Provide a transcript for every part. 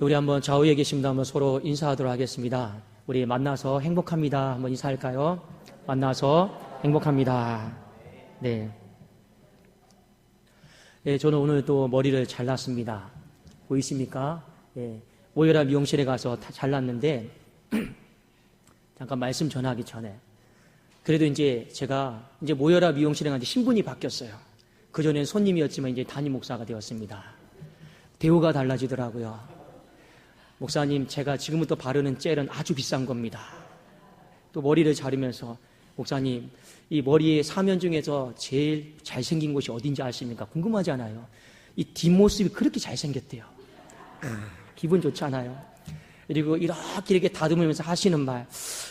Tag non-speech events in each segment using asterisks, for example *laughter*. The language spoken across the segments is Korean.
우리 한번 좌우에 분 한번 서로 인사하도록 하겠습니다. 우리 만나서 행복합니다. 한번 인사할까요? 만나서 행복합니다. 네. 네, 저는 오늘 또 머리를 잘랐습니다. 보이십니까? 예, 오열아 미용실에 가서 다 잘랐는데, *clears throat* 잠깐 말씀 전하기 전에. 그래도 이제 제가 이제 모여라 미용실에 갔는데 신분이 바뀌었어요. 그전엔 손님이었지만 이제 담임 목사가 되었습니다. 대우가 달라지더라고요. 목사님, 제가 지금부터 바르는 젤은 아주 비싼 겁니다. 또 머리를 자르면서, 목사님, 이 머리의 사면 중에서 제일 잘생긴 곳이 어딘지 아십니까? 궁금하잖아요. 이 뒷모습이 그렇게 잘생겼대요. 기분 좋잖아요. 그리고 이렇게 이렇게 다듬으면서 하시는 말,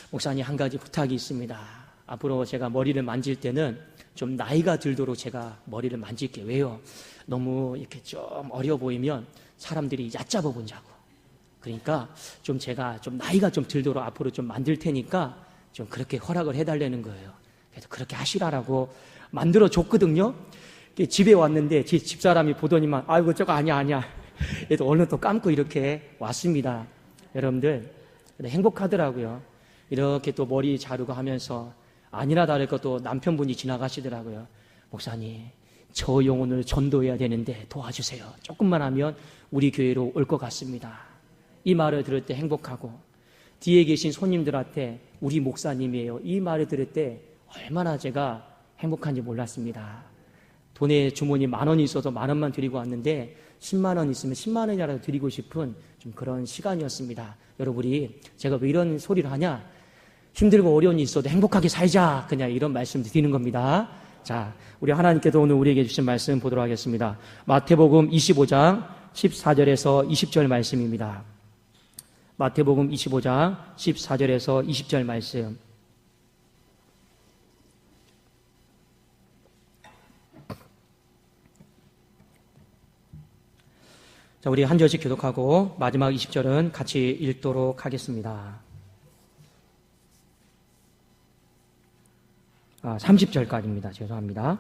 목사님 한 가지 부탁이 있습니다. 앞으로 제가 머리를 만질 때는 좀 나이가 들도록 제가 머리를 만질게요. 왜요? 너무 이렇게 좀 어려 보이면 사람들이 얕잡아 본다고. 그러니까 좀 제가 좀 나이가 좀 들도록 앞으로 좀 만들 테니까 좀 그렇게 허락을 해달라는 거예요. 그래서 그렇게 하시라라고 만들어 줬거든요. 집에 왔는데 제 집사람이 보더니만 아이고 저거 아니야 아니야. 그래도 얼른 또 감고 이렇게 왔습니다. 여러분들 행복하더라고요. 이렇게 또 머리 자르고 하면서 아니나 다를 것도 남편분이 지나가시더라고요. 목사님, 저 영혼을 전도해야 되는데 도와주세요. 조금만 하면 우리 교회로 올 것 같습니다. 이 말을 들을 때 행복하고 뒤에 계신 손님들한테 우리 목사님이에요. 이 말을 들을 때 얼마나 제가 행복한지 몰랐습니다. 돈에 주머니 만 원이 있어서 만 원만 드리고 왔는데 10만 원 있으면 10만 원이라도 드리고 싶은 좀 그런 시간이었습니다. 여러분이 제가 왜 이런 소리를 하냐? 힘들고 어려운 일이 있어도 행복하게 살자. 그냥 이런 말씀 드리는 겁니다. 자, 우리 하나님께도 오늘 우리에게 주신 말씀 보도록 하겠습니다. 마태복음 25장 14절에서 20절 말씀입니다. 마태복음 25장 14절에서 20절 말씀. 자, 우리 한 절씩 교독하고 마지막 20절은 같이 읽도록 하겠습니다. 아, 30절까지입니다. 죄송합니다.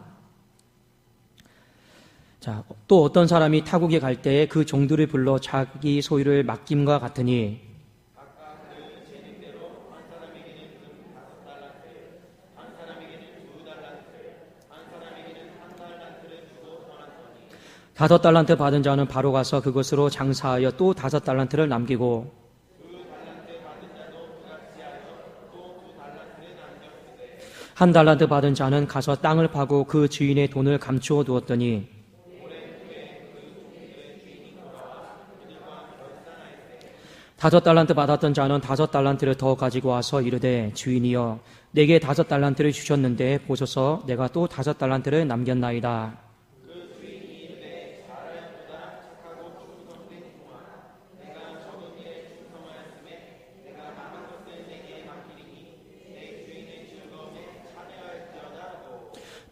자, 또 어떤 사람이 타국에 갈 때 그 종들을 불러 자기 소유를 맡김과 같으니 다섯 달란트 받은 자는 바로 가서 그것으로 장사하여 또 다섯 달란트를 남기고 한 달란트 받은 자는 가서 땅을 파고 그 주인의 돈을 감추어 두었더니 다섯 달란트 받았던 자는 다섯 달란트를 더 가지고 와서 이르되 주인이여 내게 다섯 달란트를 주셨는데 보소서 내가 또 다섯 달란트를 남겼나이다.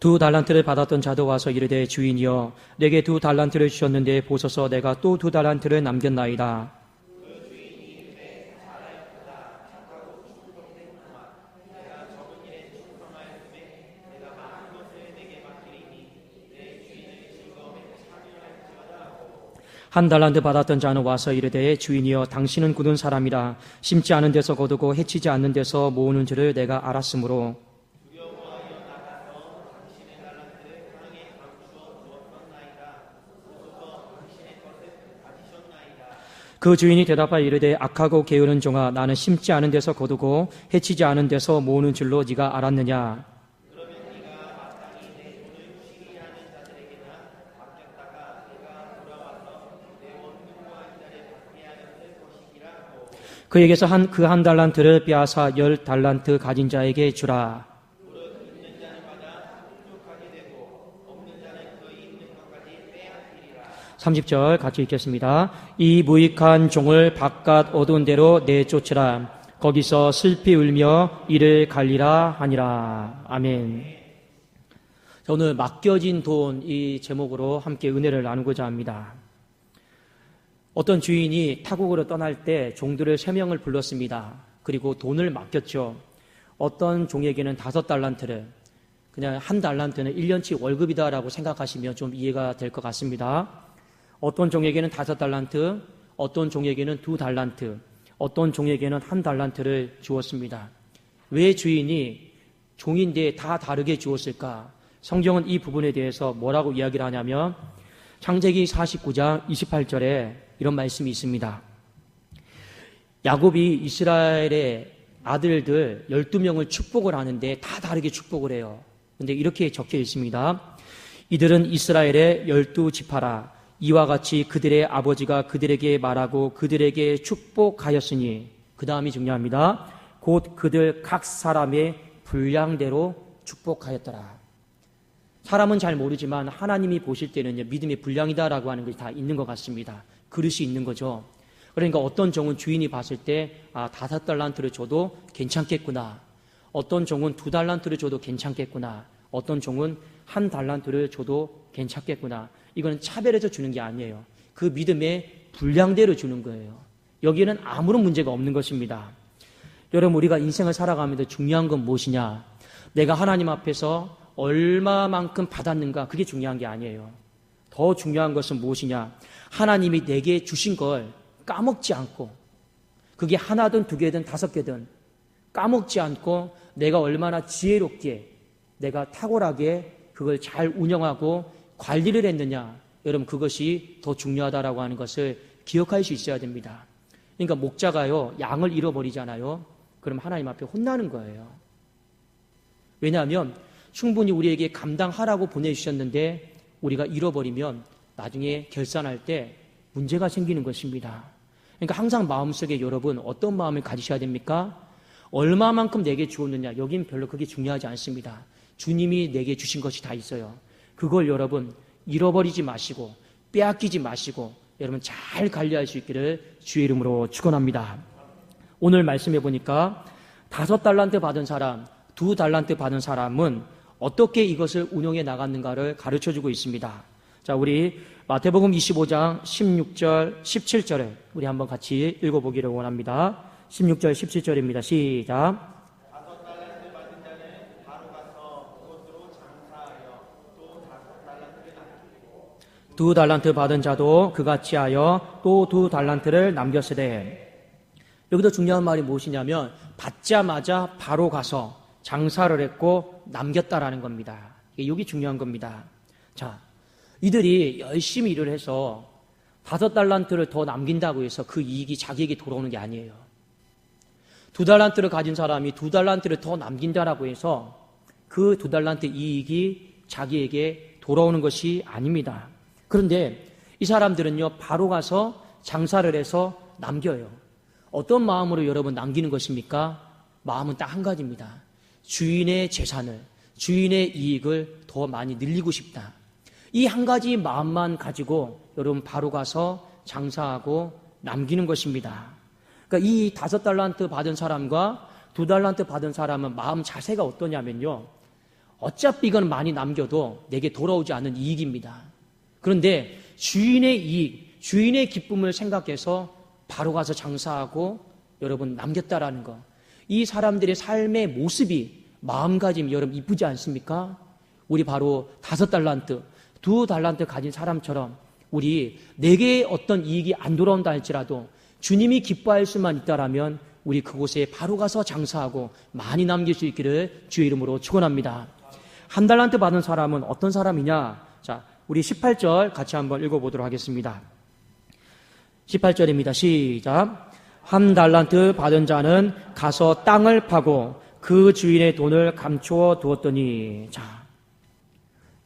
두 달란트를 받았던 자도 와서 이르되 주인이여 내게 두 달란트를 주셨는데 보소서 내가 또 두 달란트를 남겼나이다. 한 달란트 받았던 자는 와서 이르되 주인이여 당신은 굳은 사람이라 심지 않은 데서 거두고 해치지 않는 데서 모으는 줄을 내가 알았으므로 그 주인이 대답하여 이르되 악하고 게으른 종아 나는 심지 않은 데서 거두고 해치지 않은 데서 모으는 줄로 네가 알았느냐? 그에게서 한 그한 달란트를 빼앗아 열 달란트 가진 자에게 주라 30절 같이 읽겠습니다. 이 무익한 종을 바깥 어두운 데로 내쫓으라. 거기서 슬피 울며 이를 갈리라 하니라. 아멘. 자, 오늘 맡겨진 돈 이 제목으로 함께 은혜를 나누고자 합니다. 어떤 주인이 타국으로 떠날 때 종들을 세 명을 불렀습니다. 그리고 돈을 맡겼죠. 어떤 종에게는 다섯 달란트를, 그냥 한 달란트는 1년치 월급이다라고 생각하시면 좀 이해가 될 것 같습니다. 어떤 종에게는 다섯 달란트, 어떤 종에게는 두 달란트, 어떤 종에게는 한 달란트를 주었습니다. 왜 주인이 종인데 다 다르게 주었을까? 성경은 이 부분에 대해서 뭐라고 이야기를 하냐면 창세기 49장 28절에 이런 말씀이 있습니다. 야곱이 이스라엘의 아들들 12명을 축복을 하는데 다 다르게 축복을 해요. 근데 이렇게 적혀 있습니다. 이들은 이스라엘의 열두 지파라. 이와 같이 그들의 아버지가 그들에게 말하고 그들에게 축복하였으니 그 다음이 중요합니다. 곧 그들 각 사람의 분량대로 축복하였더라. 사람은 잘 모르지만 하나님이 보실 때는 믿음의 분량이다라고 하는 것이 다 있는 것 같습니다. 그릇이 있는 거죠. 그러니까 어떤 종은 주인이 봤을 때, 아, 다섯 달란트를 줘도 괜찮겠구나. 어떤 종은 두 달란트를 줘도 괜찮겠구나. 어떤 종은 한 달란트를 줘도 괜찮겠구나. 이거는 차별해서 주는 게 아니에요. 그 믿음의 분량대로 주는 거예요. 여기에는 아무런 문제가 없는 것입니다. 여러분, 우리가 인생을 살아가면서 중요한 건 무엇이냐? 내가 하나님 앞에서 얼마만큼 받았는가? 그게 중요한 게 아니에요. 더 중요한 것은 무엇이냐? 하나님이 내게 주신 걸 까먹지 않고, 그게 하나든 두 개든 다섯 개든 까먹지 않고 내가 얼마나 지혜롭게 내가 탁월하게 그걸 잘 운영하고 관리를 했느냐. 여러분 그것이 더 중요하다라고 하는 것을 기억할 수 있어야 됩니다. 그러니까 목자가요 양을 잃어버리잖아요. 그럼 하나님 앞에 혼나는 거예요. 왜냐하면 충분히 우리에게 감당하라고 보내주셨는데 우리가 잃어버리면 나중에 결산할 때 문제가 생기는 것입니다. 그러니까 항상 마음속에 여러분 어떤 마음을 가지셔야 됩니까? 얼마만큼 내게 주었느냐 여긴 별로 그게 중요하지 않습니다. 주님이 내게 주신 것이 다 있어요. 그걸 여러분 잃어버리지 마시고 빼앗기지 마시고 여러분 잘 관리할 수 있기를 주의 이름으로 축원합니다. 오늘 말씀해 보니까 다섯 달란트 받은 사람, 두 달란트 받은 사람은 어떻게 이것을 운용해 나갔는가를 가르쳐 주고 있습니다. 자, 우리 마태복음 25장 16절, 17절에 우리 한번 같이 읽어보기를 원합니다. 16절, 17절입니다. 시작. 두 달란트 받은 자도 그같이 하여 또 두 달란트를 남겼으되 여기서 중요한 말이 무엇이냐면 받자마자 바로 가서 장사를 했고 남겼다라는 겁니다. 이게 중요한 겁니다. 자, 이들이 열심히 일을 해서 다섯 달란트를 더 남긴다고 해서 그 이익이 자기에게 돌아오는 게 아니에요. 두 달란트를 가진 사람이 두 달란트를 더 남긴다라고 해서 그 두 달란트 이익이 자기에게 돌아오는 것이 아닙니다. 그런데 이 사람들은요, 바로 가서 장사를 해서 남겨요. 어떤 마음으로 여러분 남기는 것입니까? 마음은 딱 한 가지입니다. 주인의 재산을, 주인의 이익을 더 많이 늘리고 싶다. 이 한 가지 마음만 가지고 여러분 바로 가서 장사하고 남기는 것입니다. 그러니까 이 다섯 달란트 받은 사람과 두 달란트 받은 사람은 마음 자세가 어떠냐면요. 어차피 이건 많이 남겨도 내게 돌아오지 않는 이익입니다. 그런데 주인의 이익, 주인의 기쁨을 생각해서 바로 가서 장사하고 여러분 남겼다라는 거. 이 사람들의 삶의 모습이 마음가짐 여러분 이쁘지 않습니까? 우리 바로 다섯 달란트, 두 달란트 가진 사람처럼 우리 내게 어떤 이익이 안 돌아온다 할지라도 주님이 기뻐할 수만 있다라면 우리 그곳에 바로 가서 장사하고 많이 남길 수 있기를 주의 이름으로 축원합니다. 한 달란트 받은 사람은 어떤 사람이냐? 자, 우리 18절 같이 한번 읽어보도록 하겠습니다. 18절입니다. 시작. 한 달란트 받은 자는 가서 땅을 파고 그 주인의 돈을 감추어 두었더니, 자.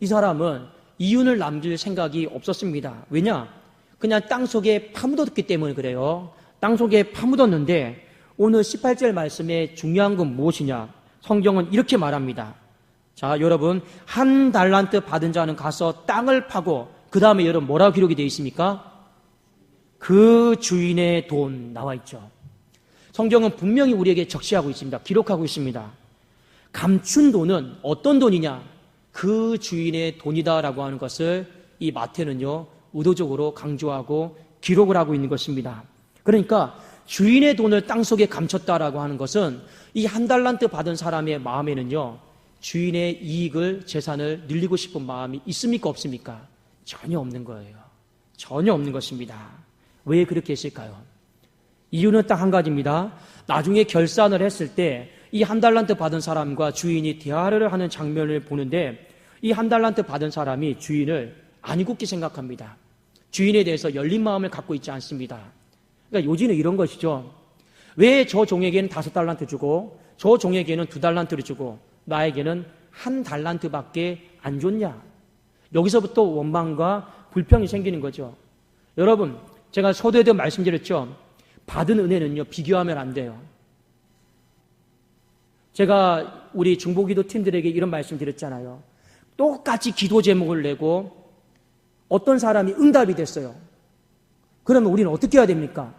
이 사람은 이윤을 남길 생각이 없었습니다. 왜냐? 그냥 땅 속에 파묻었기 때문에 그래요. 땅 속에 파묻었는데, 오늘 18절 말씀에 중요한 건 무엇이냐? 성경은 이렇게 말합니다. 자, 여러분, 한 달란트 받은 자는 가서 땅을 파고, 그 다음에 여러분 뭐라고 기록이 되어 있습니까? 그 주인의 돈 나와 있죠. 성경은 분명히 우리에게 적시하고 있습니다. 기록하고 있습니다. 감춘 돈은 어떤 돈이냐? 그 주인의 돈이다라고 하는 것을 이 마태는요, 의도적으로 강조하고 기록을 하고 있는 것입니다. 그러니까 주인의 돈을 땅 속에 감췄다라고 하는 것은 이 한 달란트 받은 사람의 마음에는요, 주인의 이익을, 재산을 늘리고 싶은 마음이 있습니까? 없습니까? 전혀 없는 거예요. 전혀 없는 것입니다. 왜 그렇게 했을까요? 이유는 딱 한 가지입니다. 나중에 결산을 했을 때 이 한 달란트 받은 사람과 주인이 대화를 하는 장면을 보는데 이 한 달란트 받은 사람이 주인을 안 이굽게 생각합니다. 주인에 대해서 열린 마음을 갖고 있지 않습니다. 그러니까 요지는 이런 것이죠. 왜 저 종에게는 다섯 달란트 주고 저 종에게는 두 달란트를 주고 나에게는 한 달란트밖에 안 줬냐? 여기서부터 원망과 불평이 생기는 거죠. 여러분, 제가 서두에도 말씀드렸죠. 받은 은혜는요, 비교하면 안 돼요. 제가 우리 중보기도 팀들에게 이런 말씀 드렸잖아요. 똑같이 기도 제목을 내고 어떤 사람이 응답이 됐어요. 그러면 우리는 어떻게 해야 됩니까?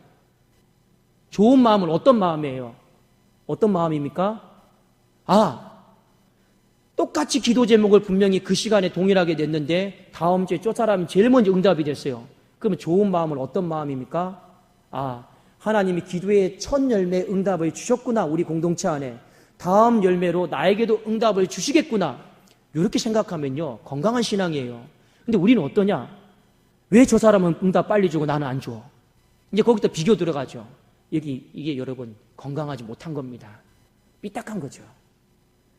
좋은 마음은 어떤 마음이에요? 어떤 마음입니까? 아, 똑같이 기도 제목을 분명히 그 시간에 동일하게 냈는데 다음 주에 저 사람이 제일 먼저 응답이 됐어요. 그러면 좋은 마음은 어떤 마음입니까? 아, 하나님이 기도의 첫 열매 응답을 주셨구나, 우리 공동체 안에. 다음 열매로 나에게도 응답을 주시겠구나. 이렇게 생각하면요, 건강한 신앙이에요. 근데 우리는 어떠냐? 왜 저 사람은 응답 빨리 주고 나는 안 줘? 이제 거기다 비교 들어가죠. 여기, 이게 여러분, 건강하지 못한 겁니다. 삐딱한 거죠.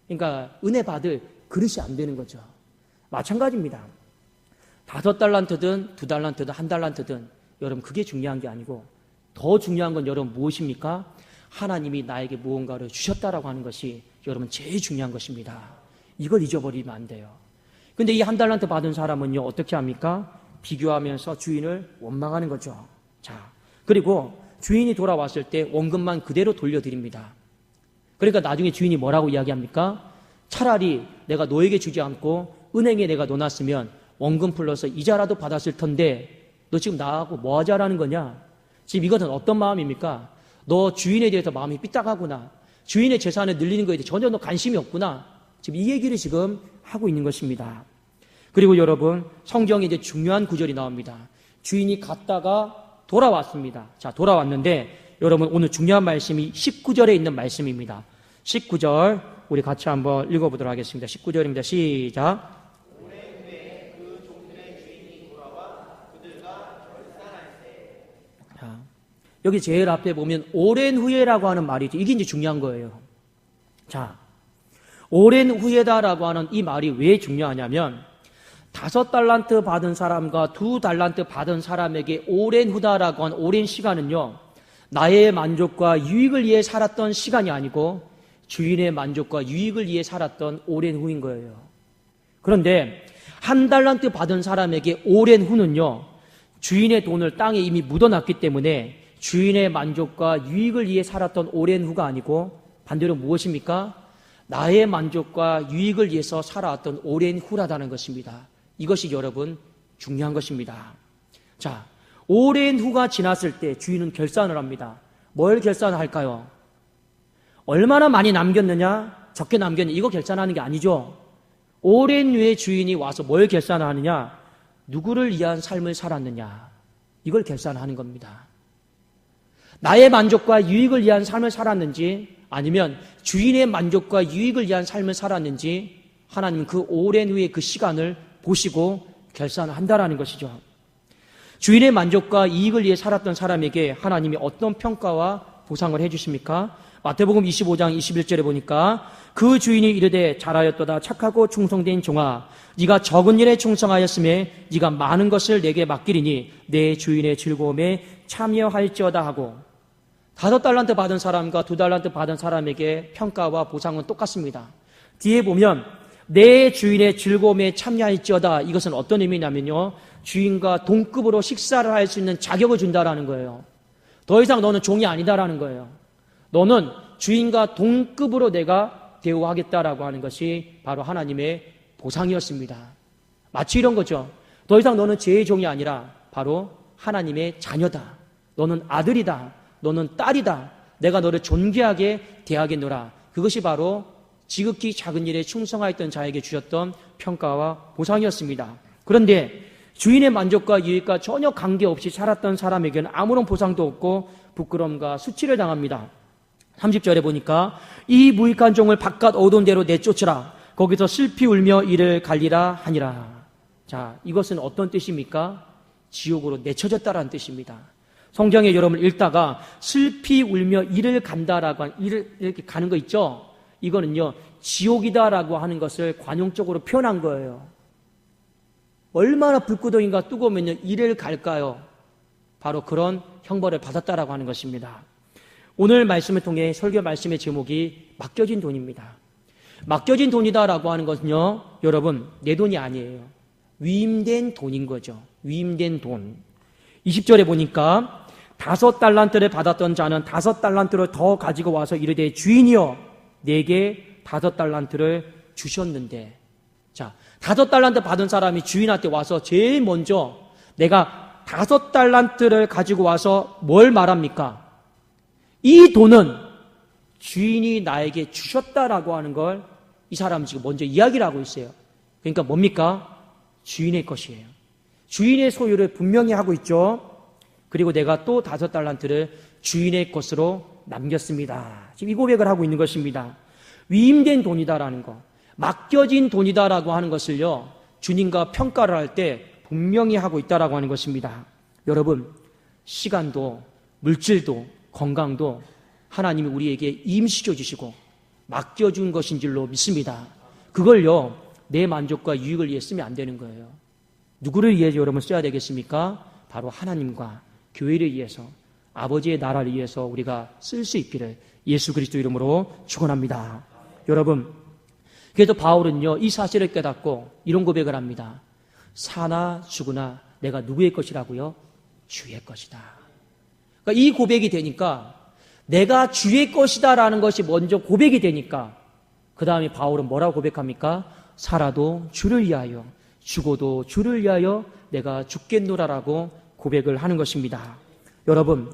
그러니까 은혜 받을 그릇이 안 되는 거죠. 마찬가지입니다. 다섯 달란트든 두 달란트든 한 달란트든 여러분 그게 중요한 게 아니고 더 중요한 건 여러분 무엇입니까? 하나님이 나에게 무언가를 주셨다라고 하는 것이 여러분 제일 중요한 것입니다. 이걸 잊어버리면 안 돼요. 근데 이 한 달란트 받은 사람은요 어떻게 합니까? 비교하면서 주인을 원망하는 거죠. 자 그리고 주인이 돌아왔을 때 원금만 그대로 돌려드립니다. 그러니까 나중에 주인이 뭐라고 이야기합니까? 차라리 내가 너에게 주지 않고 은행에 내가 넣어놨으면 원금 플러스 이자라도 받았을 텐데 너 지금 나하고 뭐 하자라는 거냐? 지금 이것은 어떤 마음입니까? 너 주인에 대해서 마음이 삐딱하구나. 주인의 재산을 늘리는 거에 대해 전혀 너 관심이 없구나. 지금 이 얘기를 지금 하고 있는 것입니다. 그리고 여러분, 성경에 이제 중요한 구절이 나옵니다. 주인이 갔다가 돌아왔습니다. 자, 돌아왔는데 여러분 오늘 중요한 말씀이 19절에 있는 말씀입니다. 19절 우리 같이 한번 읽어보도록 하겠습니다. 19절입니다. 시작. 자, 여기 제일 앞에 보면 오랜 후에라고 하는 말이 있죠. 이게 이제 중요한 거예요. 자, 오랜 후에다라고 하는 이 말이 왜 중요하냐면 다섯 달란트 받은 사람과 두 달란트 받은 사람에게 오랜 후다라고 한 오랜 시간은요. 나의 만족과 유익을 위해 살았던 시간이 아니고 주인의 만족과 유익을 위해 살았던 오랜 후인 거예요. 그런데 한 달란트 받은 사람에게 오랜 후는요. 주인의 돈을 땅에 이미 묻어놨기 때문에 주인의 만족과 유익을 위해 살았던 오랜 후가 아니고 반대로 무엇입니까? 나의 만족과 유익을 위해서 살아왔던 오랜 후라다는 것입니다. 이것이 여러분 중요한 것입니다. 자, 오랜 후가 지났을 때 주인은 결산을 합니다. 뭘 결산할까요? 얼마나 많이 남겼느냐, 적게 남겼느냐, 이거 결산하는 게 아니죠. 오랜 후에 주인이 와서 뭘 결산하느냐, 누구를 위한 삶을 살았느냐, 이걸 결산하는 겁니다. 나의 만족과 유익을 위한 삶을 살았는지, 아니면 주인의 만족과 유익을 위한 삶을 살았는지, 하나님 그 오랜 후에 그 시간을 보시고 결산을 한다라는 것이죠. 주인의 만족과 이익을 위해 살았던 사람에게 하나님이 어떤 평가와 보상을 해주십니까? 마태복음 25장 21절에 보니까 그 주인이 이르되 잘하였도다 착하고 충성된 종아 네가 적은 일에 충성하였음에 네가 많은 것을 내게 맡기리니 내 주인의 즐거움에 참여할지어다 하고 다섯 달란트 받은 사람과 두 달란트 받은 사람에게 평가와 보상은 똑같습니다. 뒤에 보면 내 주인의 즐거움에 참여할지어다 이것은 어떤 의미냐면요 주인과 동급으로 식사를 할 수 있는 자격을 준다라는 거예요. 더 이상 너는 종이 아니다라는 거예요. 너는 주인과 동급으로 내가 대우하겠다라고 하는 것이 바로 하나님의 보상이었습니다. 마치 이런 거죠. 더 이상 너는 제 종이 아니라 바로 하나님의 자녀다. 너는 아들이다. 너는 딸이다. 내가 너를 존귀하게 대하겠노라. 그것이 바로 지극히 작은 일에 충성하였던 자에게 주셨던 평가와 보상이었습니다. 그런데 주인의 만족과 유익과 전혀 관계없이 살았던 사람에게는 아무런 보상도 없고 부끄럼과 수치를 당합니다. 30절에 보니까 이 무익한 종을 바깥 어두운 데로 내쫓으라. 거기서 슬피 울며 이를 갈리라 하니라. 자, 이것은 어떤 뜻입니까? 지옥으로 내쳐졌다라는 뜻입니다. 성경에 여러분 읽다가 슬피 울며 이를 간다라고 한 이를 이렇게 가는 거 있죠? 이거는요 지옥이다라고 하는 것을 관용적으로 표현한 거예요. 얼마나 불구덩이가 뜨거우면요 이를 갈까요? 바로 그런 형벌을 받았다라고 하는 것입니다. 오늘 말씀을 통해 설교 말씀의 제목이 맡겨진 돈입니다. 맡겨진 돈이다라고 하는 것은요, 여러분, 내 돈이 아니에요. 위임된 돈인 거죠. 위임된 돈. 20절에 보니까 다섯 달란트를 받았던 자는 다섯 달란트를 더 가지고 와서 이르되 주인이여 내게 다섯 달란트를 주셨는데 자 다섯 달란트 받은 사람이 주인한테 와서 제일 먼저 내가 다섯 달란트를 가지고 와서 뭘 말합니까? 이 돈은 주인이 나에게 주셨다라고 하는 걸 이 사람은 지금 먼저 이야기를 하고 있어요. 그러니까 뭡니까? 주인의 것이에요. 주인의 소유를 분명히 하고 있죠. 그리고 내가 또 다섯 달란트를 주인의 것으로 남겼습니다. 지금 이 고백을 하고 있는 것입니다. 위임된 돈이다라는 거, 맡겨진 돈이다라고 하는 것을요, 주님과 평가를 할 때 분명히 하고 있다라고 하는 것입니다. 여러분, 시간도, 물질도, 건강도 하나님이 우리에게 임시켜 주시고 맡겨준 것인 줄로 믿습니다. 그걸요, 내 만족과 유익을 위해 쓰면 안 되는 거예요. 누구를 위해 여러분 써야 되겠습니까? 바로 하나님과 교회를 위해서 아버지의 나라를 위해서 우리가 쓸 수 있기를 예수 그리스도 이름으로 축원합니다. 여러분, 그래도 바울은요 이 사실을 깨닫고 이런 고백을 합니다. 사나 죽으나 내가 누구의 것이라고요? 주의 것이다. 그러니까 이 고백이 되니까 내가 주의 것이다라는 것이 먼저 고백이 되니까 그 다음에 바울은 뭐라고 고백합니까? 살아도 주를 위하여 죽어도 주를 위하여 내가 죽겠노라라고 고백을 하는 것입니다. 여러분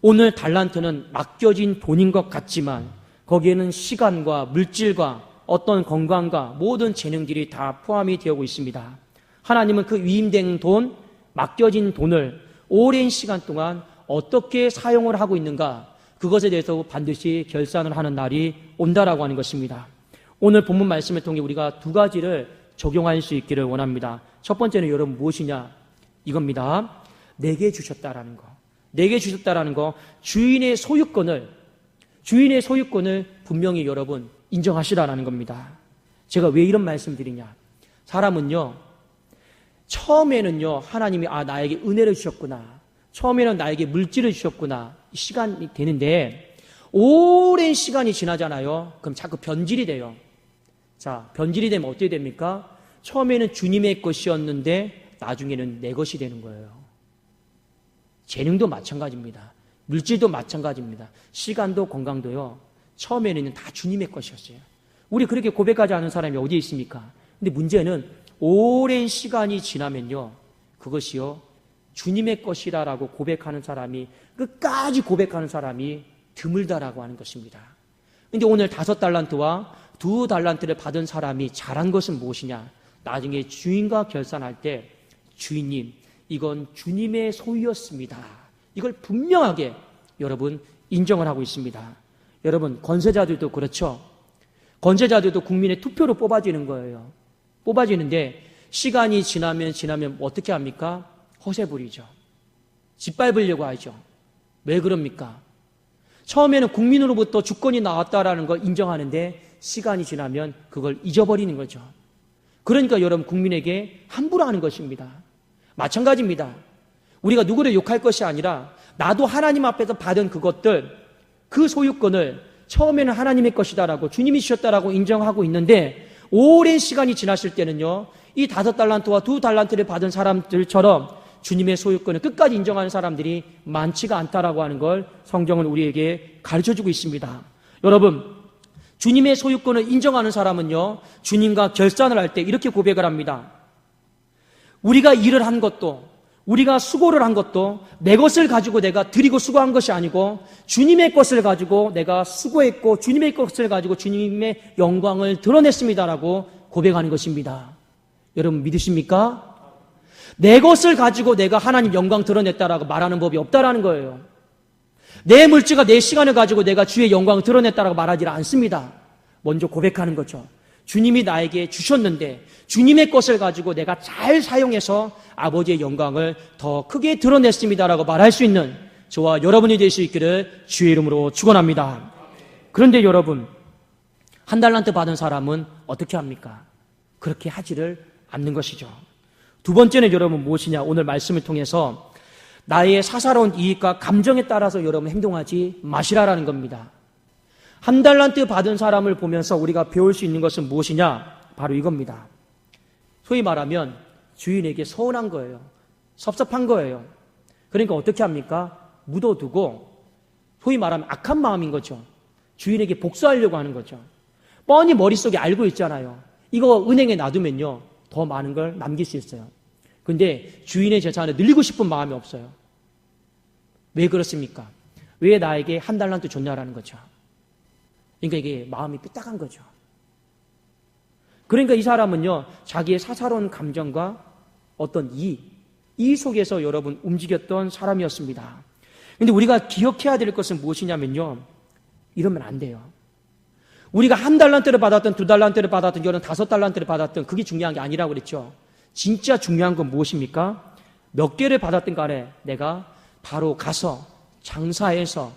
오늘 달란트는 맡겨진 돈인 것 같지만 거기에는 시간과 물질과 어떤 건강과 모든 재능들이 다 포함이 되고 있습니다. 하나님은 그 위임된 돈, 맡겨진 돈을 오랜 시간 동안 어떻게 사용을 하고 있는가 그것에 대해서 반드시 결산을 하는 날이 온다라고 하는 것입니다. 오늘 본문 말씀을 통해 우리가 두 가지를 적용할 수 있기를 원합니다. 첫 번째는 여러분 무엇이냐? 이겁니다. 내게 주셨다라는 거. 내게 주셨다라는 거. 주인의 소유권을 주인의 소유권을 분명히 여러분 인정하시라라는 겁니다. 제가 왜 이런 말씀 드리냐? 사람은요. 처음에는요. 하나님이 아 나에게 은혜를 주셨구나. 처음에는 나에게 물질을 주셨구나. 시간이 되는데 오랜 시간이 지나잖아요. 그럼 자꾸 변질이 돼요. 자, 변질이 되면 어떻게 됩니까? 처음에는 주님의 것이었는데 나중에는 내 것이 되는 거예요. 재능도 마찬가지입니다. 물질도 마찬가지입니다. 시간도 건강도요. 처음에는 다 주님의 것이었어요. 우리 그렇게 고백하지 않은 사람이 어디에 있습니까? 근데 문제는 오랜 시간이 지나면요. 그것이요. 주님의 것이다라고 고백하는 사람이 끝까지 고백하는 사람이 드물다라고 하는 것입니다. 근데 오늘 다섯 달란트와 두 달란트를 받은 사람이 잘한 것은 무엇이냐? 나중에 주인과 결산할 때 주인님, 이건 주님의 소유였습니다. 이걸 분명하게 여러분 인정을 하고 있습니다. 여러분, 권세자들도 그렇죠. 권세자들도 국민의 투표로 뽑아지는 거예요. 뽑아지는데 시간이 지나면 지나면 어떻게 합니까? 허세 부리죠. 짓밟으려고 하죠. 왜 그럽니까? 처음에는 국민으로부터 주권이 나왔다라는 걸 인정하는데 시간이 지나면 그걸 잊어버리는 거죠. 그러니까 여러분 국민에게 함부로 하는 것입니다. 마찬가지입니다. 우리가 누구를 욕할 것이 아니라 나도 하나님 앞에서 받은 그것들 그 소유권을 처음에는 하나님의 것이다라고 주님이 주셨다라고 인정하고 있는데 오랜 시간이 지났을 때는요 이 다섯 달란트와 두 달란트를 받은 사람들처럼 주님의 소유권을 끝까지 인정하는 사람들이 많지가 않다라고 하는 걸 성경은 우리에게 가르쳐 주고 있습니다. 여러분, 주님의 소유권을 인정하는 사람은요, 주님과 결산을 할 때 이렇게 고백을 합니다. 우리가 일을 한 것도, 우리가 수고를 한 것도 내 것을 가지고 내가 드리고 수고한 것이 아니고 주님의 것을 가지고 내가 수고했고 주님의 것을 가지고 주님의 영광을 드러냈습니다라고 고백하는 것입니다. 여러분 믿으십니까? 내 것을 가지고 내가 하나님 영광 드러냈다라고 말하는 법이 없다라는 거예요. 내 물질과 내 시간을 가지고 내가 주의 영광을 드러냈다라고 말하지 않습니다. 먼저 고백하는 거죠. 주님이 나에게 주셨는데 주님의 것을 가지고 내가 잘 사용해서 아버지의 영광을 더 크게 드러냈습니다라고 말할 수 있는 저와 여러분이 될 수 있기를 주의 이름으로 축원합니다. 그런데 여러분 한 달란트 받은 사람은 어떻게 합니까? 그렇게 하지를 않는 것이죠. 두 번째는 여러분 무엇이냐? 오늘 말씀을 통해서 나의 사사로운 이익과 감정에 따라서 여러분 행동하지 마시라라는 겁니다. 한 달란트 받은 사람을 보면서 우리가 배울 수 있는 것은 무엇이냐? 바로 이겁니다. 소위 말하면 주인에게 서운한 거예요. 섭섭한 거예요. 그러니까 어떻게 합니까? 묻어두고 소위 말하면 악한 마음인 거죠. 주인에게 복수하려고 하는 거죠. 뻔히 머릿속에 알고 있잖아요. 이거 은행에 놔두면요. 더 많은 걸 남길 수 있어요. 근데 주인의 재산을 늘리고 싶은 마음이 없어요. 왜 그렇습니까? 왜 나에게 한 달란트 줬냐라는 거죠. 그러니까 이게 마음이 삐딱한 거죠. 그러니까 이 사람은요, 자기의 사사로운 감정과 어떤 이, 이 속에서 여러분 움직였던 사람이었습니다. 근데 우리가 기억해야 될 것은 무엇이냐면요, 이러면 안 돼요. 우리가 한 달란트를 받았던 두 달란트를 받았던 여러 다섯 달란트를 받았던 그게 중요한 게 아니라고 그랬죠. 진짜 중요한 건 무엇입니까? 몇 개를 받았든 간에 내가 바로 가서 장사해서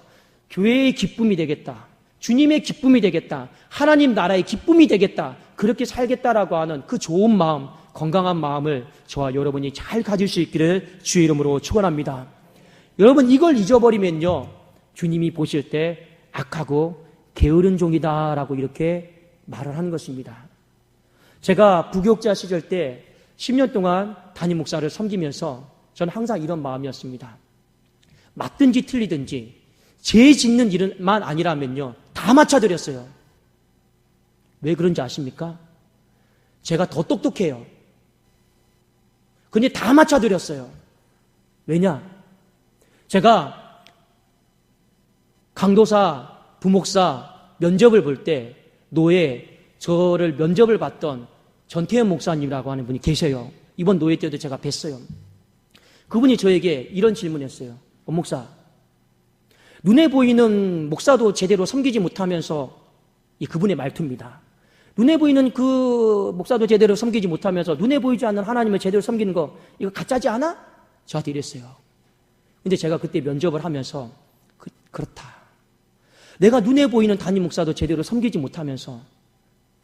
교회의 기쁨이 되겠다. 주님의 기쁨이 되겠다. 하나님 나라의 기쁨이 되겠다. 그렇게 살겠다라고 하는 그 좋은 마음, 건강한 마음을 저와 여러분이 잘 가질 수 있기를 주의 이름으로 축원합니다. 여러분 이걸 잊어버리면요. 주님이 보실 때 악하고 게으른 종이다라고 이렇게 말을 하는 것입니다. 제가 부교육자 시절 때 10년 동안 담임 목사를 섬기면서 저는 항상 이런 마음이었습니다. 맞든지 틀리든지 죄 짓는 일만 아니라면요. 다 맞춰드렸어요. 왜 그런지 아십니까? 제가 더 똑똑해요. 근데 다 맞춰드렸어요. 왜냐? 제가 강도사, 부목사 면접을 볼 때 노예 저를 면접을 봤던 전태현 목사님이라고 하는 분이 계셔요. 이번 노예 때도 제가 뵀어요. 그분이 저에게 이런 질문했어요. 어, 목사, 눈에 보이는 목사도 제대로 섬기지 못하면서 이 그분의 말투입니다. 눈에 보이는 그 목사도 제대로 섬기지 못하면서 눈에 보이지 않는 하나님을 제대로 섬기는 거 이거 가짜지 않아? 저한테 이랬어요. 근데 제가 그때 면접을 하면서 그, 그렇다. 내가 눈에 보이는 담임 목사도 제대로 섬기지 못하면서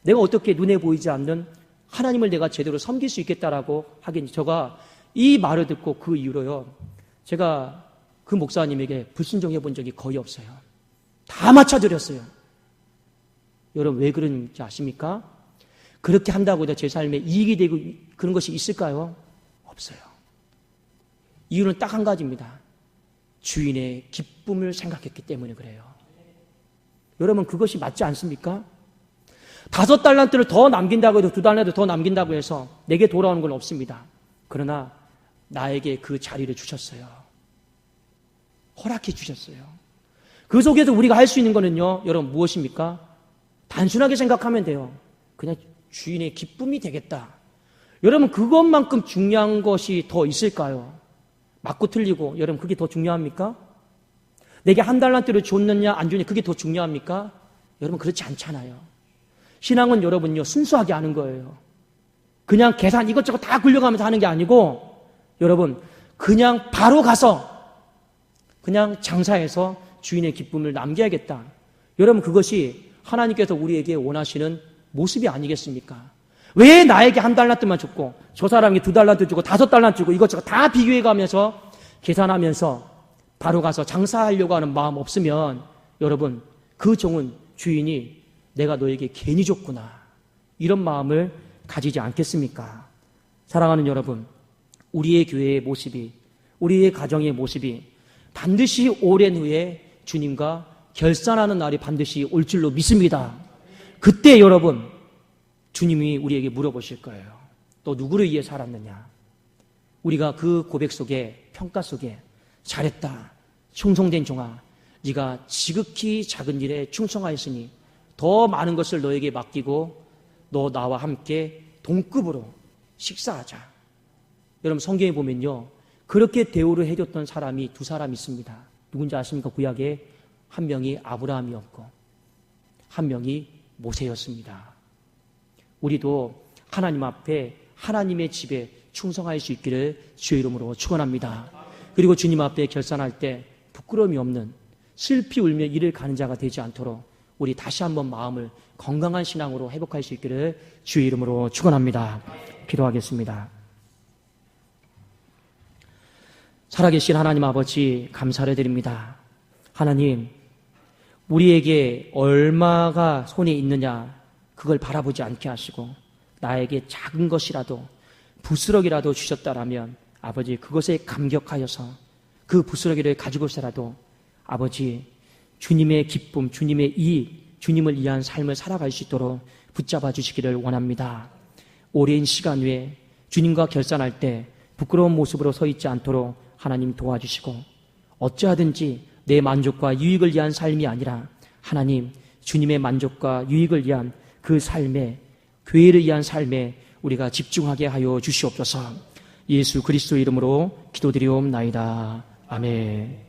내가 어떻게 눈에 보이지 않는 하나님을 내가 제대로 섬길 수 있겠다라고 하긴 제가 이 말을 듣고 그 이후로요. 제가 그 목사님에게 불순종해 본 적이 거의 없어요. 다 맞춰드렸어요. 여러분 왜 그런지 아십니까? 그렇게 한다고 해서 제 삶에 이익이 되고 그런 것이 있을까요? 없어요. 이유는 딱 한 가지입니다. 주인의 기쁨을 생각했기 때문에 그래요. 여러분 그것이 맞지 않습니까? 다섯 달란트를 더 남긴다고 해도 두 달란트 더 남긴다고 해서 내게 돌아오는 건 없습니다. 그러나 나에게 그 자리를 주셨어요. 허락해 주셨어요. 그 속에서 우리가 할 수 있는 거는요, 여러분 무엇입니까? 단순하게 생각하면 돼요. 그냥 주인의 기쁨이 되겠다. 여러분, 그것만큼 중요한 것이 더 있을까요? 맞고 틀리고, 여러분, 그게 더 중요합니까? 내게 한 달란트를 줬느냐, 안 줬느냐, 그게 더 중요합니까? 여러분, 그렇지 않잖아요. 신앙은 여러분요, 순수하게 하는 거예요. 그냥 계산 이것저것 다 굴려가면서 하는 게 아니고, 여러분, 그냥 바로 가서, 그냥 장사해서 주인의 기쁨을 남겨야겠다. 여러분, 그것이 하나님께서 우리에게 원하시는 모습이 아니겠습니까? 왜 나에게 한 달란트만 줬고 저 사람이 두 달란트 주고 다섯 달란트 주고 이것저것 다 비교해 가면서 계산하면서 바로 가서 장사하려고 하는 마음 없으면 여러분 그 종은 주인이 내가 너에게 괜히 줬구나 이런 마음을 가지지 않겠습니까? 사랑하는 여러분 우리의 교회의 모습이 우리의 가정의 모습이 반드시 오랜 후에 주님과 결산하는 날이 반드시 올 줄로 믿습니다. 그때 여러분, 주님이 우리에게 물어보실 거예요. 또 누구를 위해 살았느냐? 우리가 그 고백 속에, 평가 속에, 잘했다. 충성된 종아. 네가 지극히 작은 일에 충성하였으니 더 많은 것을 너에게 맡기고 너 나와 함께 동급으로 식사하자. 여러분 성경에 보면요. 그렇게 대우를 해줬던 사람이 두 사람 있습니다. 누군지 아십니까? 구약에 한 명이 아브라함이었고 한 명이 모세였습니다. 우리도 하나님 앞에 하나님의 집에 충성할 수 있기를 주의 이름으로 축원합니다. 그리고 주님 앞에 결산할 때 부끄러움이 없는 슬피 울며 일을 가는 자가 되지 않도록 우리 다시 한번 마음을 건강한 신앙으로 회복할 수 있기를 주의 이름으로 축원합니다. 기도하겠습니다. 살아계신 하나님 아버지 감사를 드립니다. 하나님, 우리에게 얼마가 손에 있느냐 그걸 바라보지 않게 하시고 나에게 작은 것이라도 부스러기라도 주셨다라면 아버지 그것에 감격하여서 그 부스러기를 가지고서라도 아버지 주님의 기쁨, 주님의 이익, 주님을 위한 삶을 살아갈 수 있도록 붙잡아 주시기를 원합니다. 오랜 시간 후에 주님과 결산할 때 부끄러운 모습으로 서 있지 않도록 하나님 도와주시고 어찌하든지 내 만족과 유익을 위한 삶이 아니라 하나님 주님의 만족과 유익을 위한 그 삶에 교회를 위한 삶에 우리가 집중하게 하여 주시옵소서. 예수 그리스도 이름으로 기도드리옵나이다. 아멘.